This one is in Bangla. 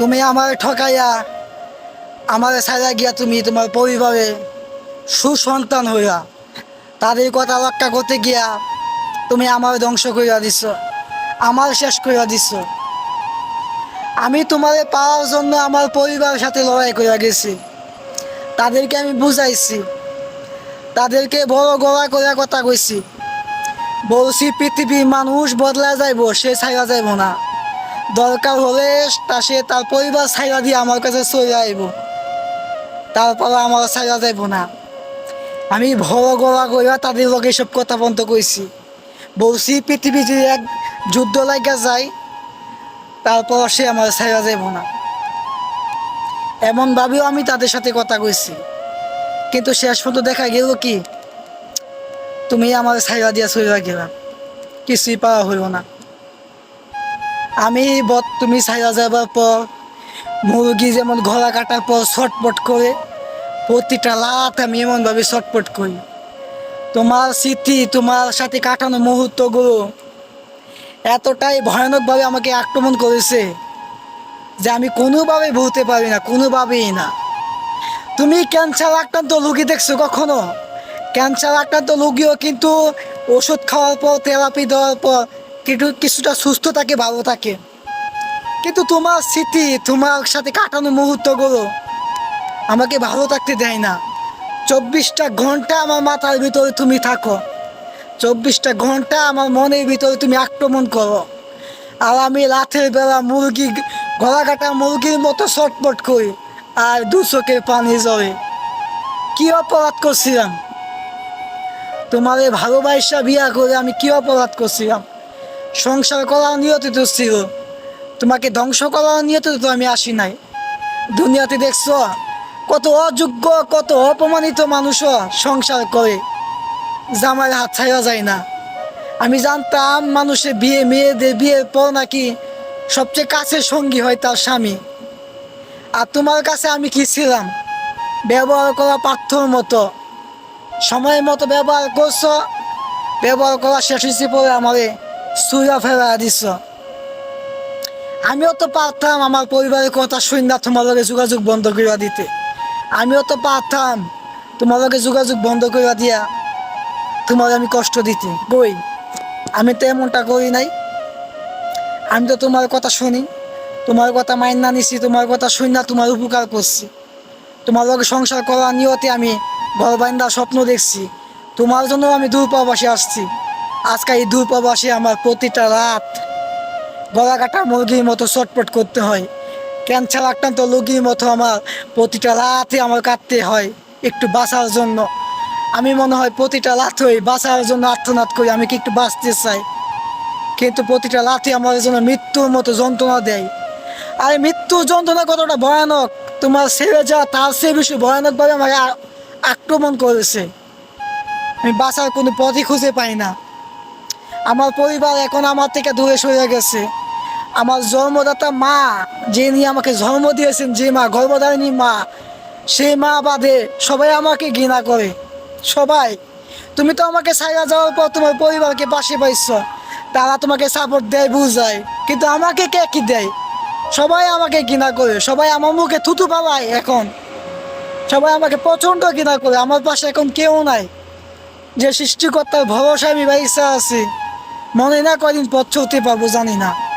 তুমি আমার ঠকাইয়া, আমার ছাড়া গিয়া তুমি তোমার পরিবারে সুসন্তান হইয়া তাদের কথা রক্ষা করতে গিয়া তুমি আমার ধ্বংস করিয়া দিছ, আমার শেষ করিয়া দিছ। আমি তোমারে পাওয়ার জন্য আমার পরিবারের সাথে লড়াই করিয়া গেছি। তাদেরকে আমি বুঝাইছি। তাদেরকে বড় গড়া করিয়া কথা কইছি। বলছি, পৃথিবীর মানুষ বদলা যাইব, সে ছাইরা যাইব না। দরকার হলে তা সে তার পরিবার ছাইরা দিয়ে আমার কাছে চলে আইব। তারপর আমার ছাইরা যাইব না। আমি ভয় গড়া করিয়া তাদের লগে সব কথা বন্ধ কইছি। বলছি, পৃথিবী যদি এক যুদ্ধ লাগা যায়, তারপর সে আমার ছাইরা যাইব না। এমনভাবেও আমি তাদের সাথে কথা কইছি। কিন্তু শেষ পর্যন্ত দেখা গেল কি? তুমি আমার ছাইরা দিয়া চলে গেলা। কিছুই পাওয়া হইল না। আমি বত তুমি ছাইরা যাবার পর মুরগি যেমন ঘোড়া কাটার পর ছটপট করে। প্রতিটা লাত আমি এমনভাবে ছটপট করি। তোমার স্মৃতি, তোমার সাথে কাটানো মুহূর্তগুলো এতটাই ভয়ানকভাবে আমাকে আক্রমণ করেছে যে আমি কোনোভাবে ভুলতে পারি না, কোনোভাবেই না। তুমি ক্যান্সার আক্রান্ত রুগী দেখছ কখনো? ক্যান্সার আক্রান্ত রুগীও কিন্তু ওষুধ খাওয়ার পর থেরাপি দেওয়ার পর কিন্তু কিছুটা সুস্থ থাকে ভালো থাকে। কিন্তু তোমার স্মৃতি, তোমার সাথে কাটানো মুহূর্তগুলো আমাকে ভালো থাকতে দেয় না। চব্বিশটা ঘণ্টা আমার মাথার ভিতরে তুমি থাকো। চব্বিশটা ঘণ্টা আমার মনের ভিতরে তুমি আক্রমণ করো। আর আমি রাতের বেলা মুরগি গলা কাটা মুরগির মতো ছটপট করি আর দু চোখের পানি জড়ে কি অপরাধ করছিলাম? তোমার ভালোবাসা বিয়া করে আমি কি অপরাধ করছিলাম? সংসার করার নিয়ত তো ছিল। তোমাকে ধ্বংস করার নিয়ত তো আমি আসি নাই। দুনিয়াতে দেখছ, কত অযোগ্য, কত অপমানিত মানুষও সংসার করে। জামাই হাত ছাড়া যায় না। আমি জানতাম, মানুষের বিয়ে, মেয়েদের বিয়ের পর নাকি সবচেয়ে কাছের সঙ্গী হয় তার স্বামী। আর তোমার কাছে আমি কি ছিলাম? ব্যবহার করা পাথর মতো। সময়ের মতো ব্যবহার করছ, ব্যবহার করা শেষ হয়েছে পরে আমারে সুইয়া ফেলা দিছ। আমিও তো পারতাম আমার পরিবারের কথা শুন না তোমার যোগাযোগ বন্ধ করে দিতে। আমিও তো পারতাম তোমার যোগাযোগ বন্ধ করে দিয়া তোমার আমি কষ্ট দিতে। বই আমি তো এমনটা করি নাই। আমি তো তোমার কথা শুনি। তোমার কথা মাইন না নিছি, তোমার কথা শুনি না তোমার উপকার করছি। তোমার লগে সংসার করা নিয়তে আমি ঘর বান্ধা স্বপ্ন দেখছি। তোমার জন্য আমি দূর দূরপ্রবাসে আসছি। আজকে এই দূরপ্রবাসে আমার প্রতিটা রাত গলা কাটা মুরগির মতো চটপট করতে হয়। ক্যান্সার আক্রান্ত রোগীর মতো আমার প্রতিটা রাতে আমার কাটতে হয় একটু বাঁচার জন্য। আমি মনে হয় প্রতিটা রাতই বাঁচার জন্য আত্মনাদ করি, আমি কি একটু বাঁচতে চাই? কিন্তু প্রতিটা লাথি আমার জন্য মৃত্যুর মতো যন্ত্রণা দেয়। আর এই মৃত্যুর যন্ত্রণা কতটা ভয়ানক? তোমার ছেড়ে যা, তার চেয়ে বেশি ভয়ানকভাবে আমাকে আক্রমণ করেছে। আমি বাঁচার কোনো পথই খুঁজে পাই না। আমার পরিবার এখন আমার থেকে দূরে সরে গেছে। আমার জন্মদাতা মা যে নিয়ে আমাকে জন্ম দিয়েছেন, যে মা, গর্ভধারিণী মা সেই মা বাদে সবাই আমাকে ঘৃণা করে। সবাই, তুমি তো আমাকে ছাইরা যাওয়ার পর তোমার পরিবারকে পাশে পাইছ। তারা তোমাকে সাপোর্ট দেয়, বুঝায়। কিন্তু আমাকে কে কি দেয়? সবাই আমাকে ঘৃণা করে, সবাই আমার মুখে থুতু পালায় এখন। সবাই আমাকে প্রচণ্ড ঘৃণা করে, আমার পাশে এখন কেউ নাই। যে সৃষ্টিকর্তার ভরসা আমি বাইসা আছি। মনে না কদিন পথ চলতে পারব জানি না।